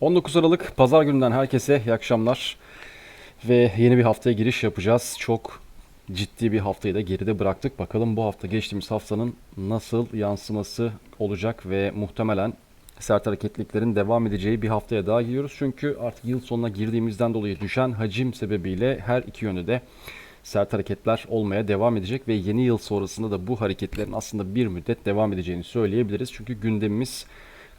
19 Aralık Pazar gününden herkese iyi akşamlar. Ve yeni bir haftaya giriş yapacağız. Çok ciddi bir haftayı da geride bıraktık. Bakalım bu hafta geçtiğimiz haftanın nasıl yansıması olacak ve muhtemelen sert hareketliklerin devam edeceği bir haftaya daha giriyoruz. Çünkü artık yıl sonuna girdiğimizden dolayı düşen hacim sebebiyle her iki yönde de sert hareketler olmaya devam edecek ve yeni yıl sonrasında da bu hareketlerin aslında bir müddet devam edeceğini söyleyebiliriz. Çünkü gündemimiz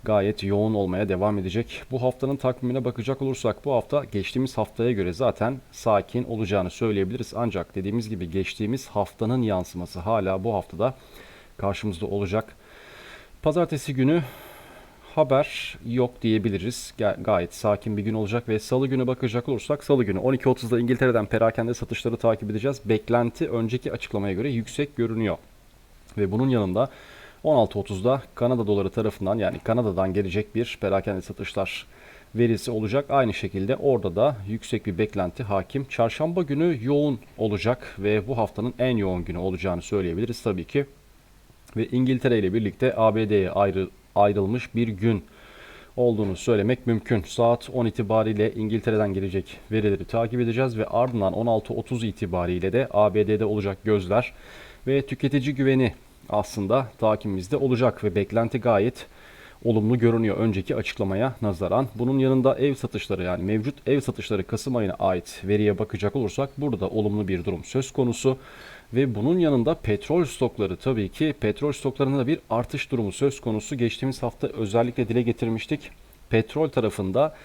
gayet yoğun olmaya devam edecek. Bu haftanın takvimine bakacak olursak bu hafta geçtiğimiz haftaya göre zaten sakin olacağını söyleyebiliriz. Ancak dediğimiz gibi geçtiğimiz haftanın yansıması hala bu haftada karşımızda olacak. Pazartesi günü haber yok diyebiliriz. Ga- gayet sakin bir gün olacak ve salı günü bakacak olursak salı günü 12.30'da İngiltere'den perakende satışları takip edeceğiz. Beklenti önceki açıklamaya göre yüksek görünüyor. Ve bunun yanında 16.30'da Kanada doları tarafından yani Kanada'dan gelecek bir perakende satışlar verisi olacak. Aynı şekilde orada da yüksek bir beklenti hakim. Çarşamba günü yoğun olacak ve bu haftanın en yoğun günü olacağını söyleyebiliriz tabii ki. Ve İngiltere ile birlikte ABD'ye ayrı, ayrılmış bir gün olduğunu söylemek mümkün. Saat 10 itibariyle İngiltere'den gelecek verileri takip edeceğiz ve ardından 16.30 itibariyle de ABD'de olacak gözler ve tüketici güveni aslında takibimizde olacak ve beklenti gayet olumlu görünüyor önceki açıklamaya nazaran. Bunun yanında ev satışları yani mevcut ev satışları Kasım ayına ait veriye bakacak olursak burada da olumlu bir durum söz konusu. Ve bunun yanında petrol stokları tabii ki petrol stoklarında da bir artış durumu söz konusu. Geçtiğimiz hafta özellikle dile getirmiştik. Petrol tarafında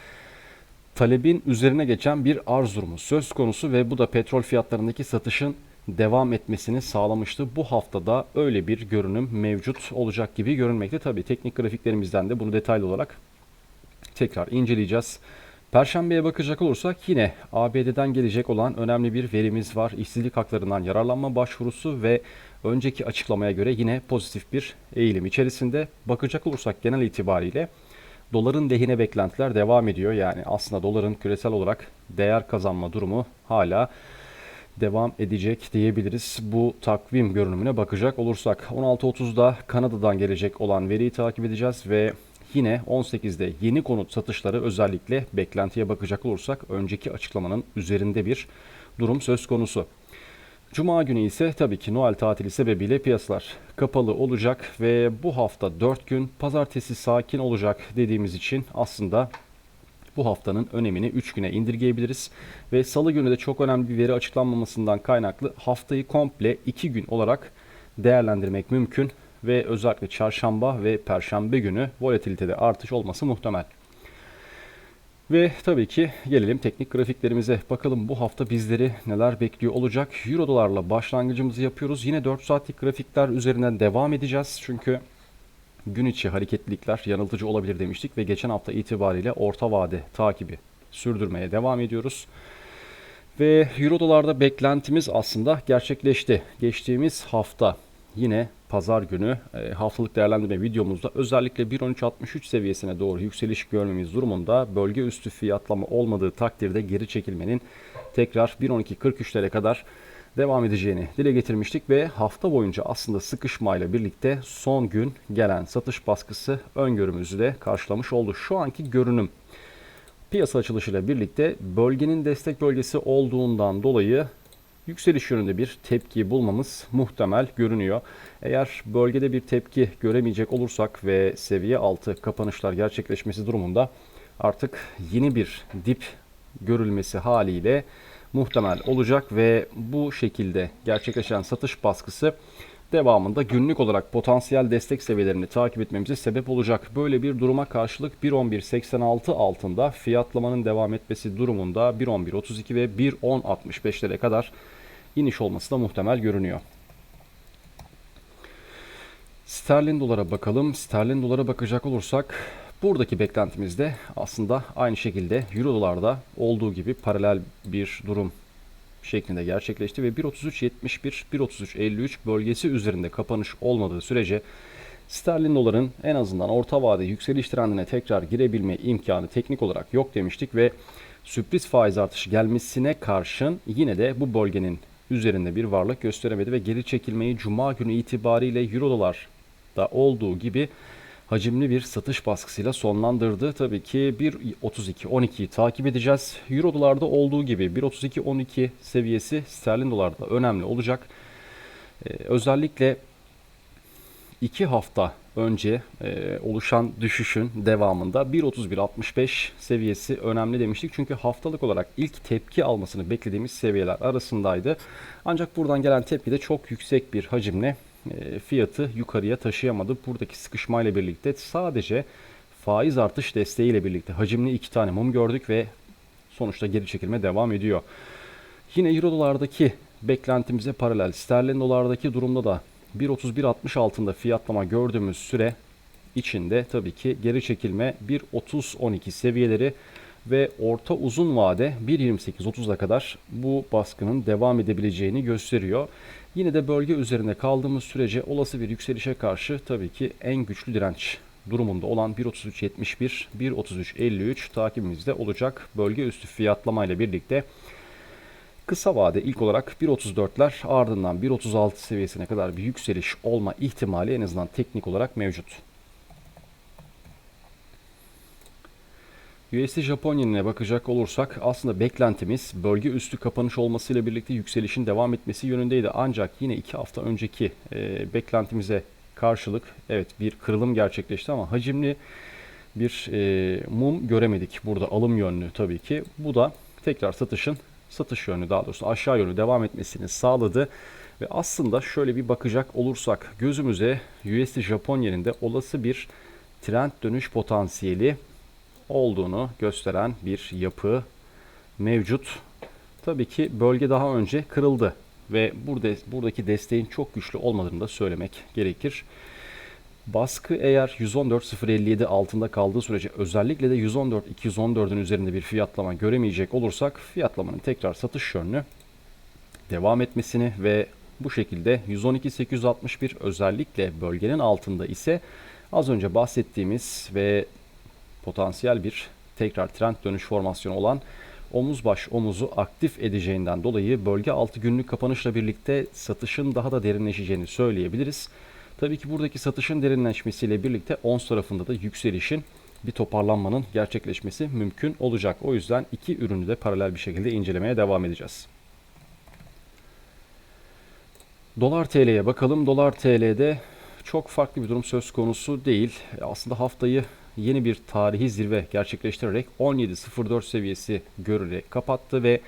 talebin üzerine geçen bir arz durumu söz konusu ve bu da petrol fiyatlarındaki satışın devam etmesini sağlamıştı. Bu haftada öyle bir görünüm mevcut olacak gibi görünmekte. Tabii teknik grafiklerimizden de bunu detaylı olarak tekrar inceleyeceğiz. Perşembeye bakacak olursak yine ABD'den gelecek olan önemli bir verimiz var. İşsizlik haklarından yararlanma başvurusu ve önceki açıklamaya göre yine pozitif bir eğilim içerisinde. Bakacak olursak genel itibariyle doların lehine beklentiler devam ediyor. Yani aslında doların küresel olarak değer kazanma durumu hala devam edecek diyebiliriz. Bu takvim görünümüne bakacak olursak 16.30'da Kanada'dan gelecek olan veriyi takip edeceğiz ve yine 18'de yeni konut satışları özellikle beklentiye bakacak olursak önceki açıklamanın üzerinde bir durum söz konusu. Cuma günü ise tabii ki Noel tatili sebebiyle piyasalar kapalı olacak ve bu hafta 4 gün pazartesi sakin olacak dediğimiz için aslında bu haftanın önemini 3 güne indirgeyebiliriz. Ve salı günü de çok önemli bir veri açıklanmamasından kaynaklı haftayı komple 2 gün olarak değerlendirmek mümkün. Ve özellikle çarşamba ve perşembe günü volatilitede artış olması muhtemel. Ve tabii ki gelelim teknik grafiklerimize. Bakalım bu hafta bizleri neler bekliyor olacak. Euro dolarla başlangıcımızı yapıyoruz. Yine 4 saatlik grafikler üzerinden devam edeceğiz. Çünkü gün içi hareketlilikler yanıltıcı olabilir demiştik ve geçen hafta itibariyle orta vade takibi sürdürmeye devam ediyoruz. Ve Euro dolarda beklentimiz aslında gerçekleşti. Geçtiğimiz hafta yine pazar günü e, haftalık değerlendirme videomuzda özellikle 1.1363 seviyesine doğru yükseliş görmemiz durumunda bölge üstü fiyatlama olmadığı takdirde geri çekilmenin tekrar 1.12.43'lere kadar devam edeceğini dile getirmiştik ve hafta boyunca aslında sıkışmayla birlikte son gün gelen satış baskısı öngörümüzü de karşılamış oldu. Şu anki görünüm piyasa açılışıyla birlikte bölgenin destek bölgesi olduğundan dolayı yükseliş yönünde bir tepki bulmamız muhtemel görünüyor. Eğer bölgede bir tepki göremeyecek olursak ve seviye altı kapanışlar gerçekleşmesi durumunda artık yeni bir dip görülmesi haliyle muhtemel olacak ve bu şekilde gerçekleşen satış baskısı devamında günlük olarak potansiyel destek seviyelerini takip etmemize sebep olacak. Böyle bir duruma karşılık 1.11.86 altında fiyatlamanın devam etmesi durumunda 1.11.32 ve 1.10.65'lere kadar iniş olması da muhtemel görünüyor. Sterlin dolara bakalım. Sterlin dolara bakacak olursak buradaki beklentimiz de aslında aynı şekilde Euro dolarda olduğu gibi paralel bir durum şeklinde gerçekleşti ve 1.33.71 1.33.53 bölgesi üzerinde kapanış olmadığı sürece sterlin doların en azından orta vade yükseliş trendine tekrar girebilme imkanı teknik olarak yok demiştik ve sürpriz faiz artışı gelmesine karşın yine de bu bölgenin üzerinde bir varlık gösteremedi ve geri çekilmeyi cuma günü itibariyle euro dolar da olduğu gibi hacimli bir satış baskısıyla sonlandırdı. Tabii ki 1.32-12'yi takip edeceğiz. Euro dolarda olduğu gibi 1.32-12 seviyesi sterlin dolarda önemli olacak. Ee, özellikle 2 hafta önce e, oluşan düşüşün devamında 1.31.65 seviyesi önemli demiştik. Çünkü haftalık olarak ilk tepki almasını beklediğimiz seviyeler arasındaydı. Ancak buradan gelen tepki de çok yüksek bir hacimle fiyatı yukarıya taşıyamadı. Buradaki sıkışmayla birlikte sadece faiz artış desteğiyle birlikte hacimli iki tane mum gördük ve sonuçta geri çekilme devam ediyor. Yine euro dolardaki beklentimize paralel sterlin dolardaki durumda da 1.31.60 altında fiyatlama gördüğümüz süre içinde tabii ki geri çekilme 1.30-12 seviyeleri ve orta uzun vade 1.28-30'a kadar bu baskının devam edebileceğini gösteriyor. Yine de bölge üzerinde kaldığımız sürece olası bir yükselişe karşı tabii ki en güçlü direnç durumunda olan 1.33.71, 1.33.53 takibimizde olacak. Bölge üstü fiyatlamayla birlikte kısa vade ilk olarak 1.34'ler ardından 1.36 seviyesine kadar bir yükseliş olma ihtimali en azından teknik olarak mevcut. USD Japon bakacak olursak aslında beklentimiz bölge üstü kapanış olmasıyla birlikte yükselişin devam etmesi yönündeydi. Ancak yine 2 hafta önceki e, beklentimize karşılık evet bir kırılım gerçekleşti ama hacimli bir e, mum göremedik burada alım yönlü tabii ki. Bu da tekrar satışın satış yönlü daha doğrusu aşağı yönlü devam etmesini sağladı. Ve aslında şöyle bir bakacak olursak gözümüze USD Japon yerinde olası bir trend dönüş potansiyeli olduğunu gösteren bir yapı mevcut. Tabii ki bölge daha önce kırıldı ve burada buradaki desteğin çok güçlü olmadığını da söylemek gerekir. Baskı eğer 114.057 altında kaldığı sürece özellikle de 114.214'ün üzerinde bir fiyatlama göremeyecek olursak fiyatlamanın tekrar satış yönlü devam etmesini ve bu şekilde 112.861 özellikle bölgenin altında ise az önce bahsettiğimiz ve potansiyel bir tekrar trend dönüş formasyonu olan omuz baş omuzu aktif edeceğinden dolayı bölge altı günlük kapanışla birlikte satışın daha da derinleşeceğini söyleyebiliriz. Tabii ki buradaki satışın derinleşmesiyle birlikte ons tarafında da yükselişin bir toparlanmanın gerçekleşmesi mümkün olacak. O yüzden iki ürünü de paralel bir şekilde incelemeye devam edeceğiz. Dolar TL'ye bakalım. Dolar TL'de çok farklı bir durum söz konusu değil. Aslında haftayı yeni bir tarihi zirve gerçekleştirerek 17.04 seviyesi görerek kapattı ve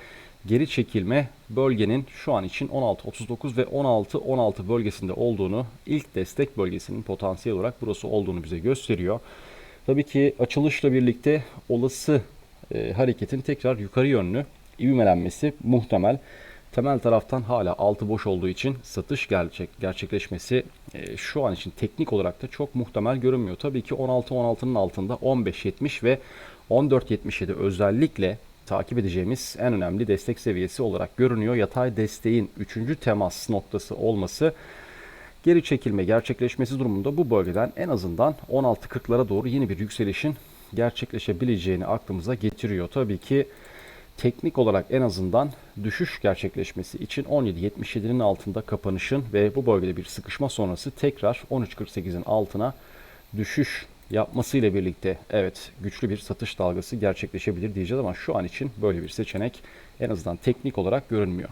geri çekilme bölgenin şu an için 16.39 ve 16.16 bölgesinde olduğunu, ilk destek bölgesinin potansiyel olarak burası olduğunu bize gösteriyor. Tabii ki açılışla birlikte olası e, hareketin tekrar yukarı yönlü ivmelenmesi muhtemel. Temel taraftan hala altı boş olduğu için satış gerçek, gerçekleşmesi e, şu an için teknik olarak da çok muhtemel görünmüyor. Tabii ki 16-16'nın altında 15-70 ve 14-77 özellikle takip edeceğimiz en önemli destek seviyesi olarak görünüyor. Yatay desteğin 3. temas noktası olması geri çekilme gerçekleşmesi durumunda bu bölgeden en azından 16.40'lara doğru yeni bir yükselişin gerçekleşebileceğini aklımıza getiriyor. Tabii ki teknik olarak en azından düşüş gerçekleşmesi için 17.77'nin altında kapanışın ve bu bölgede bir sıkışma sonrası tekrar 13.48'in altına düşüş yapmasıyla birlikte evet güçlü bir satış dalgası gerçekleşebilir diyeceğiz ama şu an için böyle bir seçenek en azından teknik olarak görünmüyor.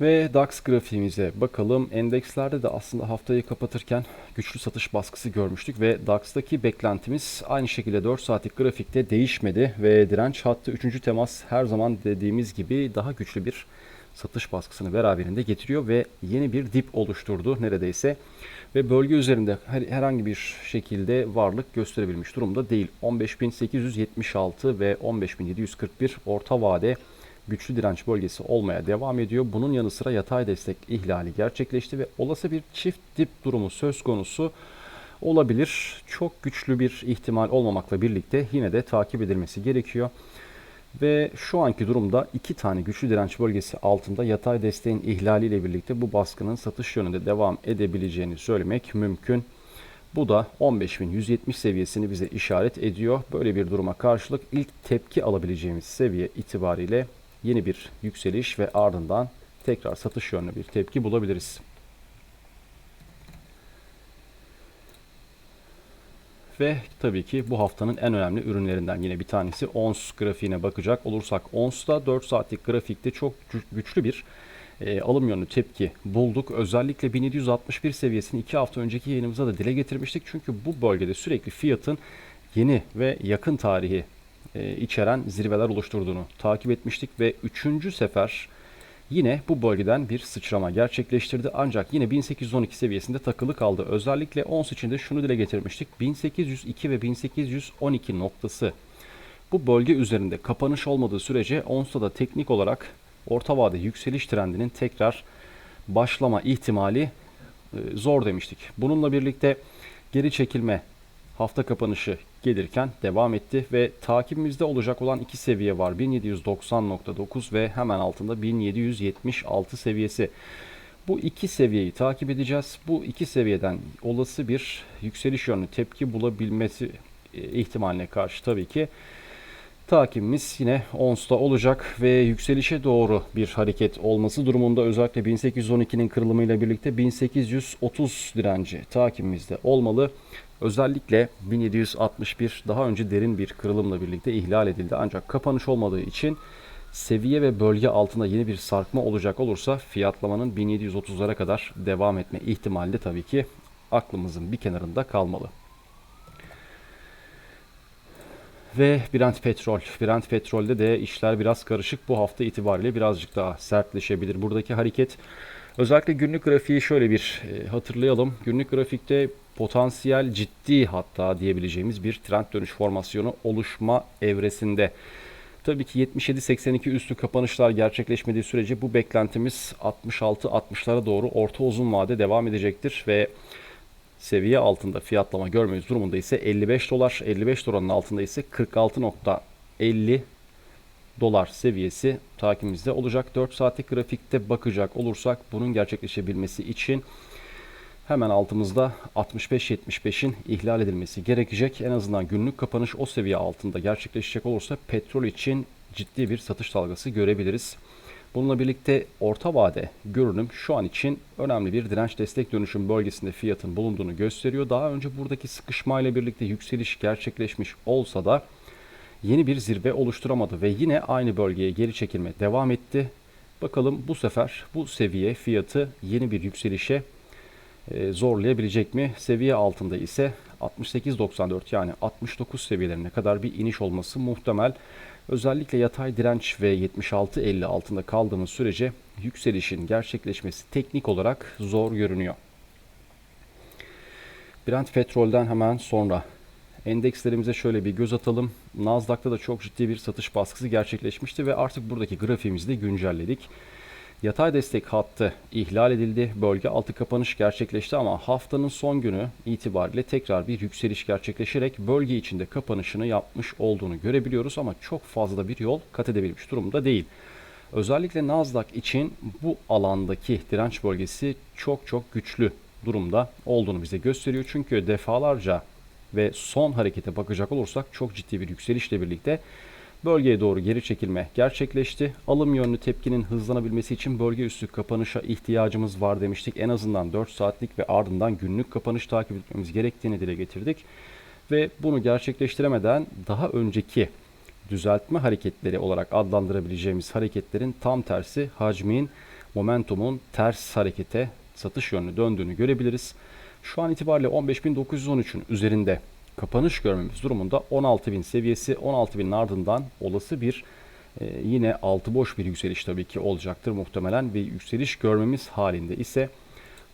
Ve DAX grafiğimize bakalım. Endekslerde de aslında haftayı kapatırken güçlü satış baskısı görmüştük ve DAX'taki beklentimiz aynı şekilde 4 saatlik grafikte değişmedi ve direnç hattı 3. temas her zaman dediğimiz gibi daha güçlü bir satış baskısını beraberinde getiriyor ve yeni bir dip oluşturdu neredeyse ve bölge üzerinde herhangi bir şekilde varlık gösterebilmiş durumda değil. 15.876 ve 15.741 orta vade güçlü direnç bölgesi olmaya devam ediyor. Bunun yanı sıra yatay destek ihlali gerçekleşti ve olası bir çift dip durumu söz konusu olabilir. Çok güçlü bir ihtimal olmamakla birlikte yine de takip edilmesi gerekiyor. Ve şu anki durumda iki tane güçlü direnç bölgesi altında yatay desteğin ihlaliyle birlikte bu baskının satış yönünde devam edebileceğini söylemek mümkün. Bu da 15.170 seviyesini bize işaret ediyor. Böyle bir duruma karşılık ilk tepki alabileceğimiz seviye itibariyle yeni bir yükseliş ve ardından tekrar satış yönlü bir tepki bulabiliriz. ve tabii ki bu haftanın en önemli ürünlerinden yine bir tanesi ONS grafiğine bakacak olursak ONS'ta 4 saatlik grafikte çok gü- güçlü bir e, alım yönlü tepki bulduk. Özellikle 1761 seviyesini 2 hafta önceki yayınımızda da dile getirmiştik. Çünkü bu bölgede sürekli fiyatın yeni ve yakın tarihi e, içeren zirveler oluşturduğunu takip etmiştik ve 3. sefer yine bu bölgeden bir sıçrama gerçekleştirdi. Ancak yine 1812 seviyesinde takılı kaldı. Özellikle ons içinde şunu dile getirmiştik. 1802 ve 1812 noktası bu bölge üzerinde kapanış olmadığı sürece onsta da teknik olarak orta vade yükseliş trendinin tekrar başlama ihtimali e, zor demiştik. Bununla birlikte geri çekilme hafta kapanışı gelirken devam etti ve takibimizde olacak olan iki seviye var. 1790.9 ve hemen altında 1776 seviyesi. Bu iki seviyeyi takip edeceğiz. Bu iki seviyeden olası bir yükseliş yönlü tepki bulabilmesi e, ihtimaline karşı tabii ki takibimiz yine ONS'ta olacak ve yükselişe doğru bir hareket olması durumunda özellikle 1812'nin kırılımıyla birlikte 1830 direnci takibimizde olmalı. Özellikle 1761 daha önce derin bir kırılımla birlikte ihlal edildi ancak kapanış olmadığı için seviye ve bölge altında yeni bir sarkma olacak olursa fiyatlamanın 1730'lara kadar devam etme ihtimali de tabii ki aklımızın bir kenarında kalmalı. Ve Brent petrol. Brent petrolde de işler biraz karışık. Bu hafta itibariyle birazcık daha sertleşebilir. Buradaki hareket özellikle günlük grafiği şöyle bir e, hatırlayalım. Günlük grafikte potansiyel ciddi hatta diyebileceğimiz bir trend dönüş formasyonu oluşma evresinde. Tabii ki 77-82 üstü kapanışlar gerçekleşmediği sürece bu beklentimiz 66-60'lara doğru orta uzun vade devam edecektir ve seviye altında fiyatlama görmemiz durumunda ise 55 dolar, 55 doların altında ise 46.50 dolar seviyesi takibimizde olacak. 4 saatlik grafikte bakacak olursak bunun gerçekleşebilmesi için hemen altımızda 65-75'in ihlal edilmesi gerekecek. En azından günlük kapanış o seviye altında gerçekleşecek olursa petrol için ciddi bir satış dalgası görebiliriz. Bununla birlikte orta vade görünüm şu an için önemli bir direnç destek dönüşüm bölgesinde fiyatın bulunduğunu gösteriyor. Daha önce buradaki sıkışma ile birlikte yükseliş gerçekleşmiş olsa da yeni bir zirve oluşturamadı ve yine aynı bölgeye geri çekilme devam etti. Bakalım bu sefer bu seviye fiyatı yeni bir yükselişe e, zorlayabilecek mi? Seviye altında ise 68.94 yani 69 seviyelerine kadar bir iniş olması muhtemel. Özellikle yatay direnç ve 76.50 altında kaldığımız sürece yükselişin gerçekleşmesi teknik olarak zor görünüyor. Brent petrolden hemen sonra endekslerimize şöyle bir göz atalım. Nasdaq'ta da çok ciddi bir satış baskısı gerçekleşmişti ve artık buradaki grafiğimizi de güncelledik. Yatay destek hattı ihlal edildi. Bölge altı kapanış gerçekleşti ama haftanın son günü itibariyle tekrar bir yükseliş gerçekleşerek bölge içinde kapanışını yapmış olduğunu görebiliyoruz ama çok fazla bir yol kat edebilmiş durumda değil. Özellikle Nasdaq için bu alandaki direnç bölgesi çok çok güçlü durumda olduğunu bize gösteriyor. Çünkü defalarca ve son harekete bakacak olursak çok ciddi bir yükselişle birlikte bölgeye doğru geri çekilme gerçekleşti. Alım yönlü tepkinin hızlanabilmesi için bölge üstü kapanışa ihtiyacımız var demiştik. En azından 4 saatlik ve ardından günlük kapanış takip etmemiz gerektiğini dile getirdik. Ve bunu gerçekleştiremeden daha önceki düzeltme hareketleri olarak adlandırabileceğimiz hareketlerin tam tersi hacmin, momentumun ters harekete satış yönlü döndüğünü görebiliriz. Şu an itibariyle 15.913'ün üzerinde kapanış görmemiz durumunda 16.000 seviyesi 16.000'in ardından olası bir e, yine altı boş bir yükseliş tabii ki olacaktır muhtemelen ve yükseliş görmemiz halinde ise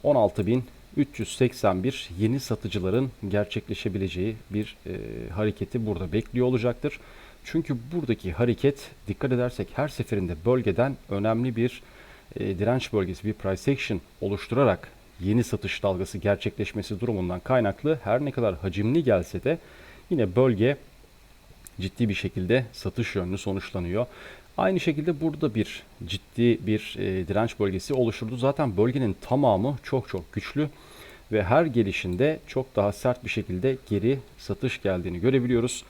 16.381 yeni satıcıların gerçekleşebileceği bir e, hareketi burada bekliyor olacaktır. Çünkü buradaki hareket dikkat edersek her seferinde bölgeden önemli bir e, direnç bölgesi, bir price action oluşturarak yeni satış dalgası gerçekleşmesi durumundan kaynaklı her ne kadar hacimli gelse de yine bölge ciddi bir şekilde satış yönlü sonuçlanıyor. Aynı şekilde burada bir ciddi bir e, direnç bölgesi oluşturdu. Zaten bölgenin tamamı çok çok güçlü ve her gelişinde çok daha sert bir şekilde geri satış geldiğini görebiliyoruz.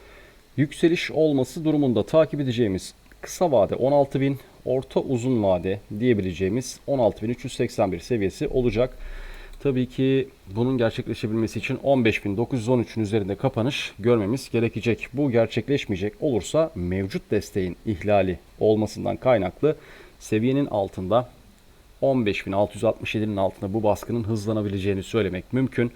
Yükseliş olması durumunda takip edeceğimiz kısa vade 16.000, orta uzun vade diyebileceğimiz 16.381 seviyesi olacak. Tabii ki bunun gerçekleşebilmesi için 15.913'ün üzerinde kapanış görmemiz gerekecek. Bu gerçekleşmeyecek olursa mevcut desteğin ihlali olmasından kaynaklı seviyenin altında 15.667'nin altında bu baskının hızlanabileceğini söylemek mümkün.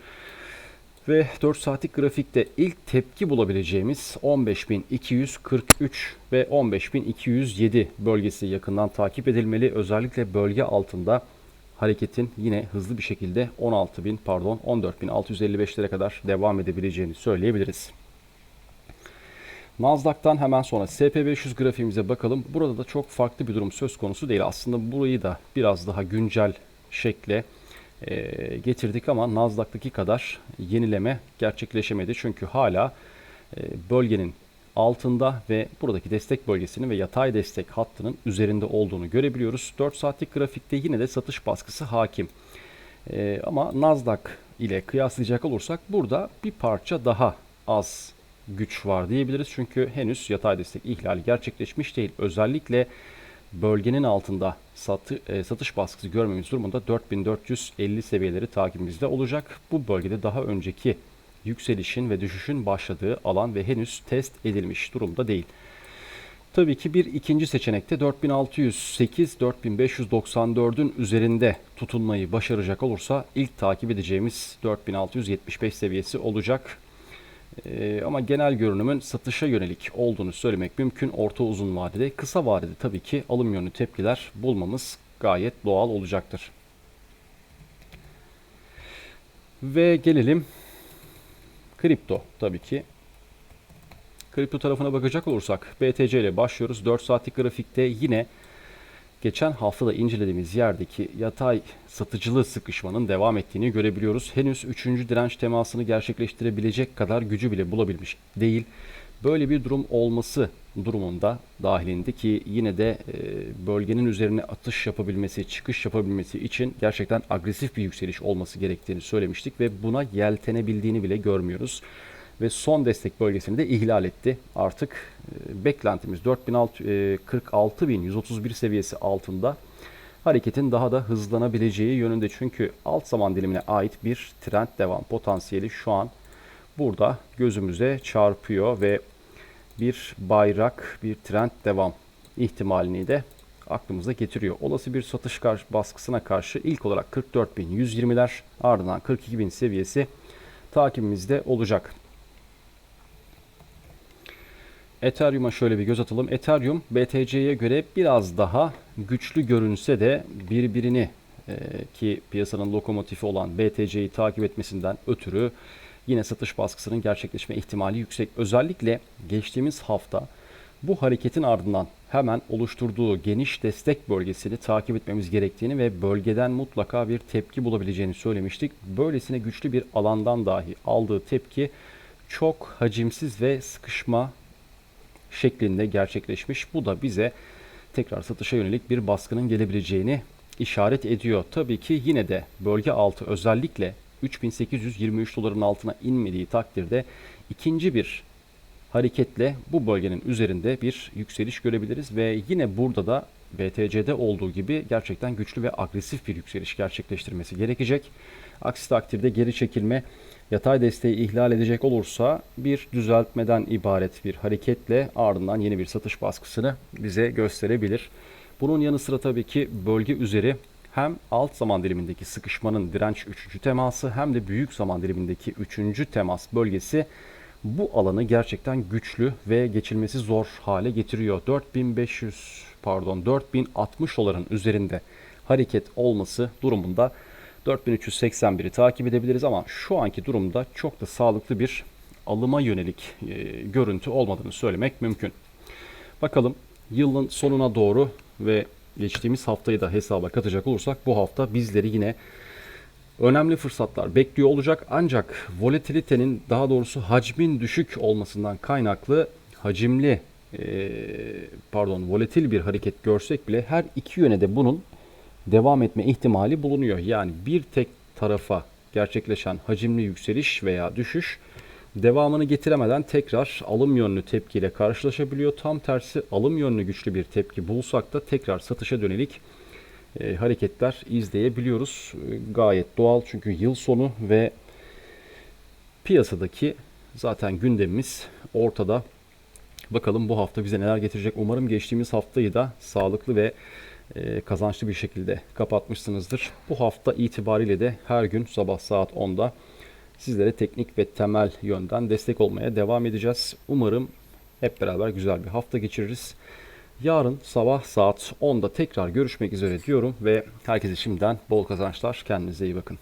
Ve 4 saatlik grafikte ilk tepki bulabileceğimiz 15.243 ve 15.207 bölgesi yakından takip edilmeli. Özellikle bölge altında hareketin yine hızlı bir şekilde 16.000 pardon 14.655'lere kadar devam edebileceğini söyleyebiliriz. Nasdaq'tan hemen sonra SP500 grafiğimize bakalım. Burada da çok farklı bir durum söz konusu değil. Aslında burayı da biraz daha güncel şekle e, getirdik ama Nasdaq'taki kadar yenileme gerçekleşemedi. Çünkü hala e, bölgenin altında ve buradaki destek bölgesinin ve yatay destek hattının üzerinde olduğunu görebiliyoruz. 4 saatlik grafikte yine de satış baskısı hakim. E, ama Nasdaq ile kıyaslayacak olursak burada bir parça daha az güç var diyebiliriz. Çünkü henüz yatay destek ihlali gerçekleşmiş değil. Özellikle bölgenin altında satı, e, satış baskısı görmemiz durumunda 4450 seviyeleri takibimizde olacak. Bu bölgede daha önceki yükselişin ve düşüşün başladığı alan ve henüz test edilmiş durumda değil. Tabii ki bir ikinci seçenekte 4608-4594'ün üzerinde tutunmayı başaracak olursa ilk takip edeceğimiz 4675 seviyesi olacak. Ee, ama genel görünümün satışa yönelik olduğunu söylemek mümkün. Orta uzun vadede, kısa vadede tabii ki alım yönlü tepkiler bulmamız gayet doğal olacaktır. Ve gelelim kripto tabii ki. Kripto tarafına bakacak olursak BTC ile başlıyoruz. 4 saatlik grafikte yine geçen hafta da incelediğimiz yerdeki yatay satıcılı sıkışmanın devam ettiğini görebiliyoruz. Henüz 3. direnç temasını gerçekleştirebilecek kadar gücü bile bulabilmiş değil. Böyle bir durum olması durumunda dahilinde ki yine de e, bölgenin üzerine atış yapabilmesi, çıkış yapabilmesi için gerçekten agresif bir yükseliş olması gerektiğini söylemiştik ve buna yeltenebildiğini bile görmüyoruz ve son destek bölgesini de ihlal etti. Artık e, beklentimiz 46.131 e, seviyesi altında hareketin daha da hızlanabileceği yönünde. Çünkü alt zaman dilimine ait bir trend devam potansiyeli şu an burada gözümüze çarpıyor ve bir bayrak, bir trend devam ihtimalini de aklımıza getiriyor. Olası bir satış karşı, baskısına karşı ilk olarak 44.120'ler ardından 42.000 seviyesi takibimizde olacak. Ethereum'a şöyle bir göz atalım. Ethereum BTC'ye göre biraz daha güçlü görünse de birbirini e, ki piyasanın lokomotifi olan BTC'yi takip etmesinden ötürü yine satış baskısının gerçekleşme ihtimali yüksek. Özellikle geçtiğimiz hafta bu hareketin ardından hemen oluşturduğu geniş destek bölgesini takip etmemiz gerektiğini ve bölgeden mutlaka bir tepki bulabileceğini söylemiştik. Böylesine güçlü bir alandan dahi aldığı tepki çok hacimsiz ve sıkışma şeklinde gerçekleşmiş. Bu da bize tekrar satışa yönelik bir baskının gelebileceğini işaret ediyor. Tabii ki yine de bölge altı özellikle 3823 doların altına inmediği takdirde ikinci bir hareketle bu bölgenin üzerinde bir yükseliş görebiliriz ve yine burada da BTC'de olduğu gibi gerçekten güçlü ve agresif bir yükseliş gerçekleştirmesi gerekecek. Aksi takdirde geri çekilme yatay desteği ihlal edecek olursa bir düzeltmeden ibaret bir hareketle ardından yeni bir satış baskısını bize gösterebilir. Bunun yanı sıra tabii ki bölge üzeri hem alt zaman dilimindeki sıkışmanın direnç 3. teması hem de büyük zaman dilimindeki 3. temas bölgesi bu alanı gerçekten güçlü ve geçilmesi zor hale getiriyor. 4500 pardon 4060 doların üzerinde hareket olması durumunda 4381'i takip edebiliriz ama şu anki durumda çok da sağlıklı bir alıma yönelik e, görüntü olmadığını söylemek mümkün. Bakalım yılın sonuna doğru ve geçtiğimiz haftayı da hesaba katacak olursak bu hafta bizleri yine önemli fırsatlar bekliyor olacak. Ancak volatilitenin daha doğrusu hacmin düşük olmasından kaynaklı hacimli e, pardon volatil bir hareket görsek bile her iki yöne de bunun devam etme ihtimali bulunuyor. Yani bir tek tarafa gerçekleşen hacimli yükseliş veya düşüş devamını getiremeden tekrar alım yönlü tepkiyle karşılaşabiliyor. Tam tersi alım yönlü güçlü bir tepki bulsak da tekrar satışa dönelik e, hareketler izleyebiliyoruz. E, gayet doğal çünkü yıl sonu ve piyasadaki zaten gündemimiz ortada. Bakalım bu hafta bize neler getirecek. Umarım geçtiğimiz haftayı da sağlıklı ve kazançlı bir şekilde kapatmışsınızdır. Bu hafta itibariyle de her gün sabah saat 10'da sizlere teknik ve temel yönden destek olmaya devam edeceğiz. Umarım hep beraber güzel bir hafta geçiririz. Yarın sabah saat 10'da tekrar görüşmek üzere diyorum ve herkese şimdiden bol kazançlar. Kendinize iyi bakın.